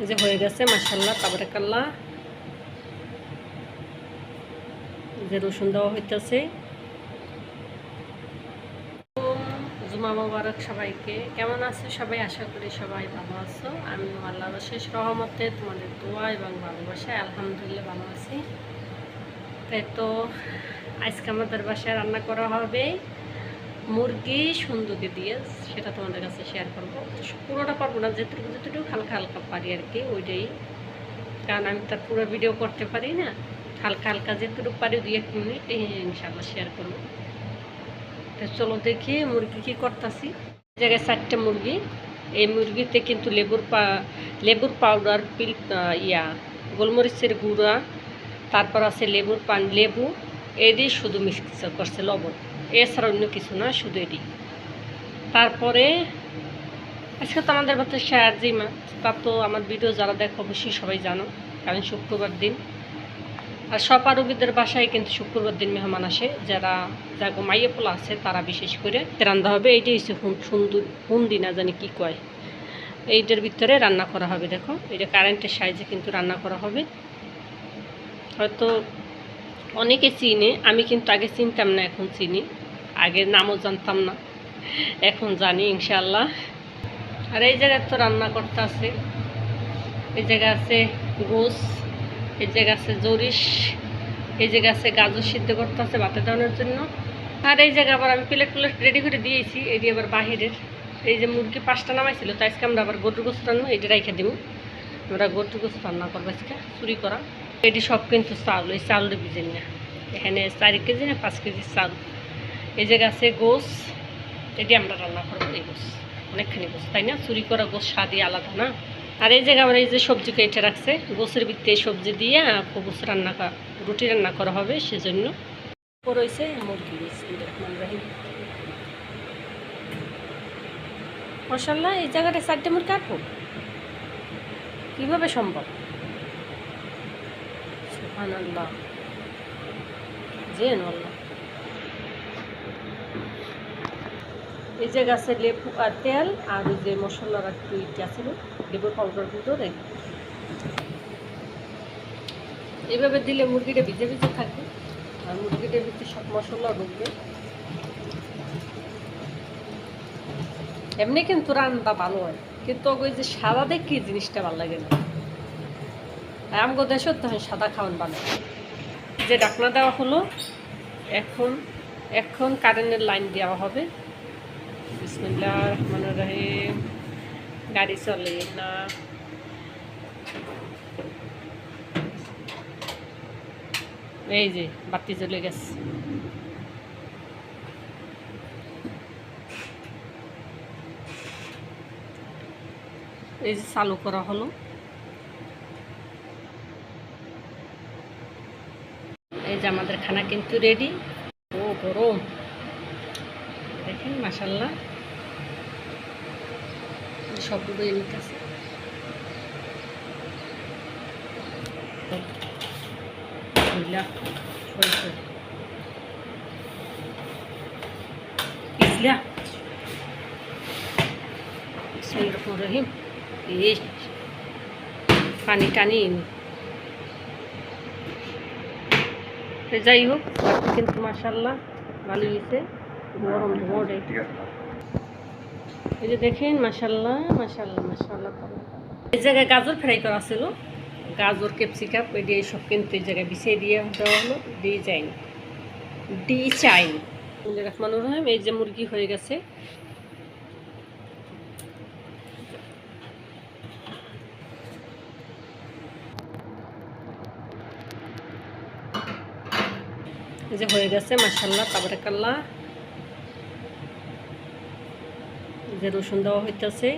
এই যে হয়ে গেছে মাসাল্লাহ তারপরে কাল্লা যে রসুন দেওয়া হইতেছে। জুমা সবাইকে। কেমন আছো সবাই? আশা করি সবাই ভালো আছো। আমি আল্লাহর শেষ রহমতে তোমাদের দোয়া এবং ভালোবাসায় আলহামদুলিল্লাহ ভালো আছি। তো, আজকে আমাদের বাসায় রান্না করা হবে। মুরগি সুন্দুকে দিয়ে সেটা তোমাদের কাছে শেয়ার করব। পুরোটা পারব না, যেটুকু যেটুকু হালকা হালকা পারি আর কি, ওইটাই। কারণ আমি তার পুরো ভিডিও করতে পারি না। হালকা হালকা যেটুকু পারি দুই এক মিনিট ইনশাল্লাহ শেয়ার করব। তো চলো দেখি মুরগি কী করতেছি। জায়গায় চারটে মুরগি, এই মুরগিতে কিন্তু লেবুর পা, লেবুর পাউডার পিল ইয়া, গোলমরিচের গুঁড়া, তারপর আছে লেবুর পান, লেবু। এডি শুধু মিক্স করছে লবণ। এছাড়া অন্য কিছু না, শুধু এডি। তারপরে, আজকে তো আমাদের বাচ্চা শেয়ার জিমা তা তো আমার ভিডিও যারা দেখো অবশ্যই সবাই জানো, কারণ শুক্রবার দিন। আর সব আরবিদের বাসায় কিন্তু শুক্রবার দিন মেহমান আসে, যারা যাগো মাইয়ে পোলা আছে, তারা বিশেষ করে রান্না হবে। এইটাই হচ্ছে সুন্দর হুন্দি না জানি কি কয়। এইটার ভিতরে রান্না করা হবে, দেখো। এটা কারেন্টের সাইজে কিন্তু রান্না করা হবে। হয়তো অনেকে চিনে, আমি কিন্তু আগে চিনতাম না, এখন চিনি। আগে নামও জানতাম না, এখন জানি ইনশাল্লাহ আর এই জায়গায় তো রান্না করতে আছে। এই জায়গা আছে গোস, এই জায়গা আছে জরিস এই জায়গা আছে গাজর সিদ্ধ করতে আছে ভাতে দেওয়ানোর জন্য। আর এই জায়গা আবার আমি প্লেট প্লেট রেডি করে দিয়েছি এটি আবার বাহিরের। এই যে মুরগি পাঁচটা নামাইছিল, তো আজকে আমরা আবার গরুর গোস্ত রান্না এটা রেখে দিব আমরা গরুর গোস্ত রান্না করব আজকে, চুরি করা। এটি সব কিন্তু চাউল এই চাউলের বিজেন না। এখানে চারি কেজি না পাঁচ কেজি চাউল এই জায়গায় আছে গোস, এটি আমরা রান্না করব, এই গোস। অনেকখানি গোস, তাই না? চুরি করা গোস স্বাদই আলাদা না? আর এই জায়গায় আমরা এই যে সবজি কেটে রাখছে, গোসের ভিত্তি সবজি দিয়ে গোস রান্না করা রুটি রান্না করা হবে সেজন্য। রয়েছে মুরগি মশাল্লা এই জায়গাটা চারটে মুরগি কাটবো কীভাবে সম্ভব? সুহান আল্লাহ জেন আল্লাহ এই যে গাছের লেবু আর তেল আর যে মশলার একটু ইটা ছিল লেবুর পাউডার ভিতরে এইভাবে দিলে মুরগিটা ভিজে ভিজে থাকে আর মুরগিটার ভিতরে সব মশলা ঢুকবে। এমনি কিন্তু রান্না ভালো হয়, কিন্তু ওই যে সাদা দেখি জিনিসটা ভালো লাগে না। আর আমগো দেশও তখন সাদা খাওয়ান ভালো যে ডাকনা দেওয়া হলো, এখন এখন কারেন্টের লাইন দেওয়া হবে। বিসমিল্লাহ রহমান রহিম। গাড়ি চলে না। এই যে, বাতি চলে গেছে। এই যে চালু করা হলো। যে আমাদের খানা কিন্তু রেডি ও গরম। দেখেন মাসাল্লাহ সবগুলো এমনিতে আছে রহিম। পানি টানি তো যাই হোক কিন্তু মাসাল্লাহ ভালো হয়েছে। গরম ধোঁয়াটা এই যে দেখেন মাসাল্লাহ মাসাল্লাহ মাসাল্লাহ এই জায়গায় গাজর ফ্রাই করা ছিল গাজর ক্যাপসিকাম ওই দিয়ে সব কিন্তু এই জায়গায় বিছিয়ে দিয়ে দেওয়া হলো ডি চাইন ডি চাইনি রহমান রহিম এই যে মুরগি হয়ে গেছে। যে হয়ে গেছে মাসাল্লাহ তারপরে কাল্লা যে রসুন দেওয়া হইতেছে।